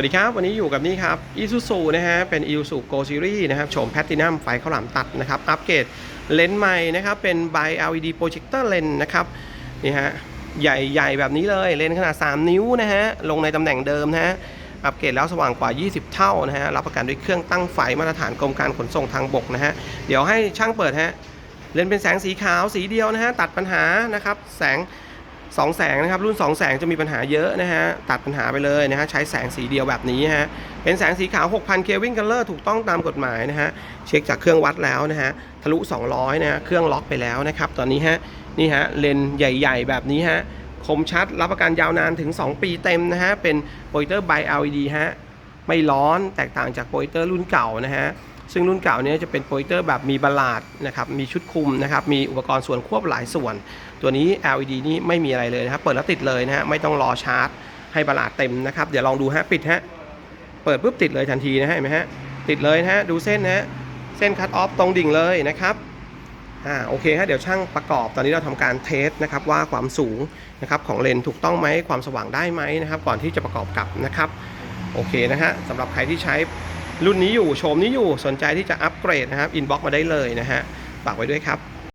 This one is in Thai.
วัสดีครับ วันนี้อยู่กับนี่ครับ Isuzu นะฮะเป็น Isuzu Go Series นะครับโฉมแพตตินัมไฟข้าวหลามตัดนะครับอัปเกรดเลนส์ใหม่นะครับเป็น Bi LED Projector Lens นะครับนี่ฮะใหญ่ๆแบบนี้เลยเลนส์ขนาด 3 นิ้วนะฮะลงในตำแหน่งเดิมนะฮะอัปเกรดแล้วสว่างกว่า 20 เท่านะฮะรับประกันด้วยเครื่องตั้งไฟมาตรฐานกรมการขนส่งทางบกนะฮะเดี๋ยวให้ช่างเปิดฮะเลนส์เป็นแสงสีขาวสีเดียวนะฮะตัดปัญหานะครับแสง สองแสงนะครับรุ่น 2 แสงจะมีปัญหาเยอะนะฮะตัดปัญหาไปเลยนะฮะใช้แสงสีเดียวแบบนี้ฮะเป็นแสงสีขาว 6,000 เควินคัลเลอร์ถูกต้องตามกฎหมายนะฮะเช็คจากเครื่องวัดแล้วนะฮะทะลุ 200นะฮะเครื่องล็อกไปแล้วนะครับตอนนี้ฮะนี่ฮะเลนใหญ่ ๆ แบบนี้ฮะคมชัดรับประกันยาวนานถึง 2 ปีเต็มนะฮะเป็นโปรเจคเตอร์ by LED ฮะไม่ร้อนแตกต่างจากโปรเจคเตอร์รุ่นเก่านะฮะ ซึ่งรุ่นเก่าเนี้จะเป็นโปรเจคเตอร์แบบมีบลาดนะครับ มีชุดคุมนะครับ มีอุปกรณ์ส่วนควบหลายส่วน ตัวนี้ LED นี่ไม่มีอะไรเลยนะครับ เปิดแล้วติดเลยนะฮะ ไม่ต้องรอชาร์จ ให้บลาดเต็มนะครับ เดี๋ยวลองดูฮะ ปิดฮะ เปิดปุ๊บติดเลยทันทีนะฮะ เห็นไหมฮะ ติดเลยนะฮะ ดูเส้นนะฮะ เส้นคัตออฟตรงดิ่งเลยนะครับอ่าโอเคฮะเดี๋ยวช่างประกอบตอนนี้เราทำการเทสนะครับว่าความสูงนะครับของเลนส์ถูกต้องไหมความสว่างได้ไหมนะครับ ก่อนที่จะประกอบกลับนะครับโอเคนะฮะสำหรับใครที่ใช้ รุ่นนี้อยู่โฉมนี้อยู่สนใจที่จะอัปเกรดนะครับอินบ็อกมาได้เลยนะฮะฝากไว้ด้วยครับ